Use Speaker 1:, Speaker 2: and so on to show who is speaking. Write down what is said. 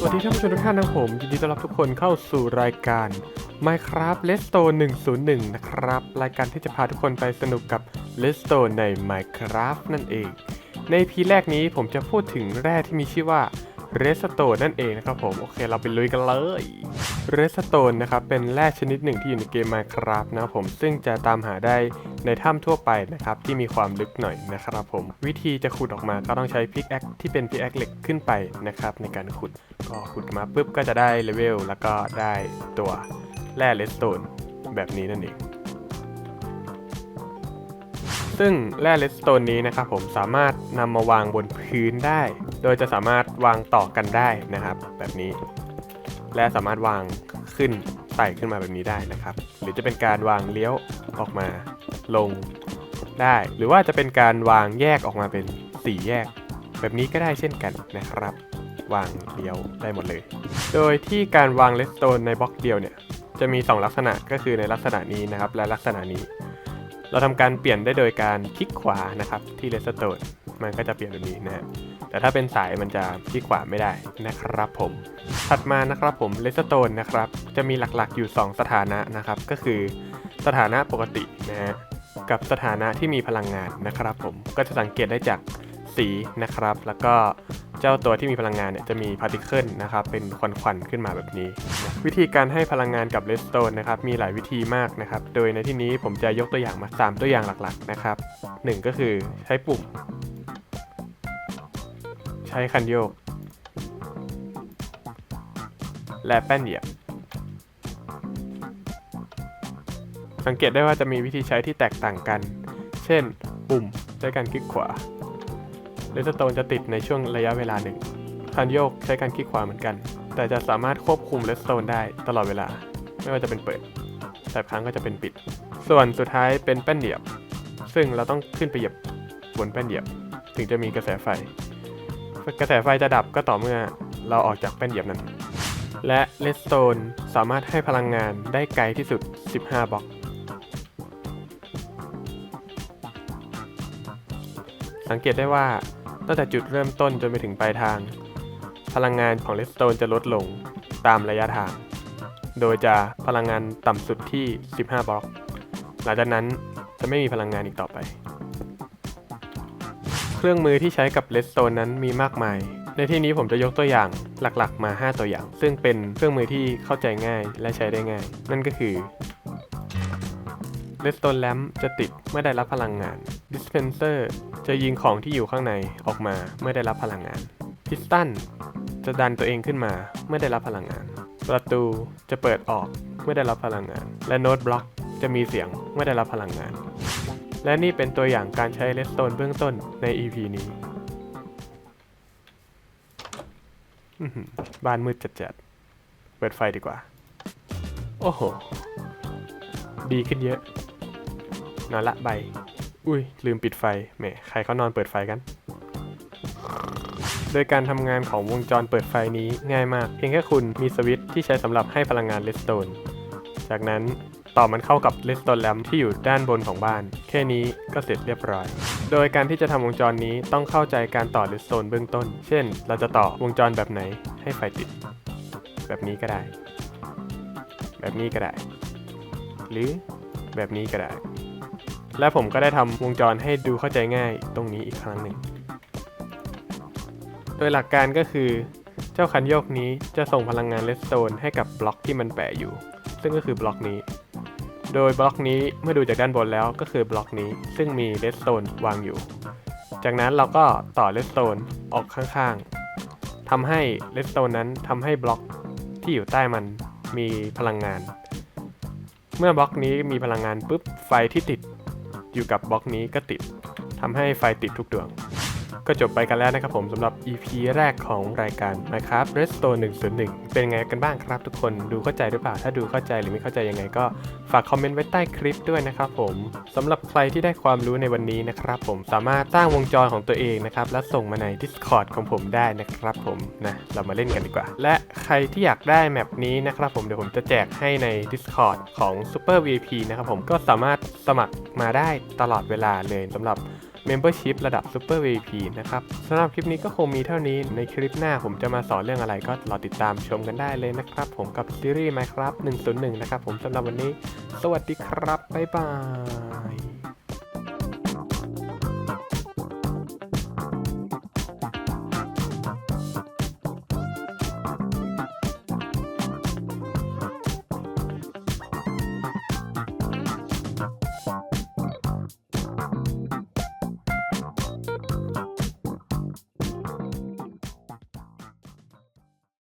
Speaker 1: สวัสดีท่านผู้ชมทุกท่านนะครับผมยินดีต้อนรับทุกคนเข้าสู่รายการ Minecraft l e s t o n e 101 นะครับ รายการที่จะพาทุกคนไปสนุกกับ l e s t o n e ใน Minecraft นั่นเอง ในพีแรกนี้ผมจะพูดถึงแร่ที่มีชื่อว่า r e s t o n e นั่นเองนะครับผมโอเคเราไปลุยกันเลย r e s t o n e นะครับเป็นแร่ชนิดหนึ่งที่อยู่ในเกม Minecraft นะครับผมซึ่งจะตามหาได้ในถ้ำทั่วไปนะครับที่มีความลึกหน่อยนะครับผมวิธีจะขุดออกมาก็ต้องใช้พิกแอคที่เป็นพิกแอคเหล็กขึ้นไปนะครับในการขุดก็ขุดมาปุ๊บก็จะได้เลเวลแล้วก็ได้ตัวแร่เลสโตนแบบนี้นั่นเอง ซึ่งแร่เลสโตนนี้นะครับผมสามารถนำมาวางบนพื้นได้ โดยจะสามารถวางต่อกันได้นะครับ แบบนี้ และสามารถวางขึ้นไต่ขึ้นมาแบบนี้ได้นะครับ หรือจะเป็นการวางเลี้ยวออกมาลงได้ หรือว่าจะเป็นการวางแยกออกมาเป็นสี่แยก แบบนี้ก็ได้เช่นกันนะครับ วางเลี้ยวได้หมดเลย โดยที่การวางเลสโตนในบล็อกเดียวเนี่ยจะมี 2 ลักษณะก็คือในลักษณะนี้นะครับและลักษณะนี้ เราทำการเปลี่ยนได้โดยการคลิกขวานะครับที่เลสโตนมันก็จะเปลี่ยนแบบนี้นะฮะแต่ถ้าเป็นสายมันจะคลิกขวาไม่ได้นะครับผม ถัดมานะครับผมเลสโตนนะครับจะมีหลักๆอยู่ 2 สถานะนะครับก็คือสถานะปกตินะฮะกับสถานะที่มีพลังงานนะครับผมก็จะสังเกตได้จากสีนะครับ แล้วก็ เจ้าตัวที่มีพลังงานเนี่ยจะมีพาร์ติเคิลนะครับเป็นควันๆขึ้นมาแบบนี้ วิธีการให้พลังงานกับเลสโตนนะครับมีหลายวิธีมากนะครับโดยในที่นี้ผมจะยกตัวอย่างมา 3 ตัวอย่างหลักๆนะครับ1ก็คือใช้ปุ่ม ใช้คันโยก และแป้นเหยียบสังเกตได้ว่าจะมีวิธีใช้ที่แตกต่างกัน เช่น ปุ่มใช้การคลิกขวา เลสโตนจะติดในช่วงระยะเวลาหนึ่งคันโยกใช้การคลิกขวาเหมือนกัน แต่จะสามารถควบคุมเลสโตนได้ตลอดเวลา ไม่ว่าจะเป็นเปิดแต่ครั้งก็จะเป็นปิด ส่วนสุดท้ายเป็นแป้นเหยียบ ซึ่งเราต้องขึ้นไปเหยียบบนแป้นเหยียบ ถึงจะมีกระแสไฟ กระแสไฟจะดับก็ต่อเมื่อเราออกจากแป้นเหยียบนั้น และเลสโตนสามารถให้พลังงานได้ไกลที่สุด 15บล็อก สังเกตได้ว่าตั้งแต่จุดเริ่มต้นจนไปถึงปลายทาง พลังงานของเลสโตนจะลดลงตามระยะทาง โดยจะพลังงานต่ำสุดที่ 15 บล็อก หลังจากนั้นจะไม่มีพลังงานอีกต่อไป เครื่องมือที่ใช้กับเลสโตนนั้นมีมากมาย ในที่นี้ผมจะยกตัวอย่างหลักๆ มา 5 ตัวอย่าง ซึ่งเป็นเครื่องมือที่เข้าใจง่ายและใช้ได้ง่าย นั่นก็คือเลสโตนแลมจะติดเมื่อได้รับพลังงานดิสเพนเซอร์ จะยิงของที่อยู่ข้างในออกมาเมื่อได้รับพลังงาน พิสตันจะดันตัวเองขึ้นมาเมื่อได้รับพลังงาน ประตูจะเปิดออกเมื่อได้รับพลังงาน และโน้ตบล็อกจะมีเสียงเมื่อได้รับพลังงาน และนี่เป็นตัวอย่างการใช้เลสโตนเบื้องต้นใน EP นี้บ้านมืดจัดๆ เปิดไฟดีกว่า โอ้โห ดีขึ้นเยอะ นอนละใบ อุ้ยลืมปิดไฟแหมใครเขานอนเปิดไฟกัน โดยการทำงานของวงจรเปิดไฟนี้ง่ายมาก เพียงแค่คุณมีสวิตช์ที่ใช้สำหรับให้พลังงานเลสโตนจากนั้นต่อมันเข้ากับเลสโตนแลมที่อยู่ด้านบนของบ้าน แค่นี้ก็เสร็จเรียบร้อย โดยการที่จะทำวงจรนี้ต้องเข้าใจการต่อเลสโตนเบื้องต้น เช่น เราจะต่อวงจรแบบไหนให้ไฟติด แบบนี้ก็ได้ แบบนี้ก็ได้ หรือแบบนี้ก็ได้ และผมก็ได้ทำวงจรให้ดูเข้าใจง่ายตรงนี้อีกครั้งหนึ่ง โดยหลักการก็คือ เจ้าคันโยกนี้จะส่งพลังงานเลสโตนให้กับบล็อกที่มันแปะอยู่ ซึ่งก็คือบล็อกนี้ โดยบล็อกนี้เมื่อดูจากด้านบนแล้วก็คือบล็อกนี้ ซึ่งมีเลสโตนวางอยู่ จากนั้นเราก็ต่อเลสโตนออกข้างๆทำให้เลสโตนนั้นทำให้บล็อกที่อยู่ใต้มันมีพลังงาน เมื่อบล็อกนี้มีพลังงานปุ๊บไฟที่ติด อยู่กับบล็อกนี้ก็ติดทำให้ไฟติดทุกดวง ก็จบไปกันแล้วนะครับผมสำหรับ EP แรกของรายการ Minecraft Redstone 101 เป็นไงกันบ้างครับทุกคนดูเข้าใจหรือเปล่า ถ้าดูเข้าใจหรือไม่เข้าใจยังไงก็ฝากคอมเมนต์ไว้ใต้คลิปด้วยนะครับผมสำหรับใครที่ได้ความรู้ในวันนี้นะครับผมสามารถสร้างวงจรของตัวเองนะครับแล้วส่งมาใน Discord ของผมได้นะครับผมนะเรามาเล่นกันดีกว่า และใครที่อยากได้แมปนี้นะครับผมเดี๋ยวผมจะแจกให้ใน Discord ของ Super VIP นะครับผมก็สามารถสมัครมาได้ตลอดเวลาเลยสำหรับ Membership ระดับ Super VIP นะครับสำหรับคลิปนี้ก็คงมีเท่านี้ในคลิปหน้าผมจะมาสอนเรื่องอะไรก็รอติดตามชมกันได้เลยนะครับ ผมกับซีรีส์ Minecraft 101 นะครับผมสำหรับวันนี้ สวัสดีครับ บ๊ายบาย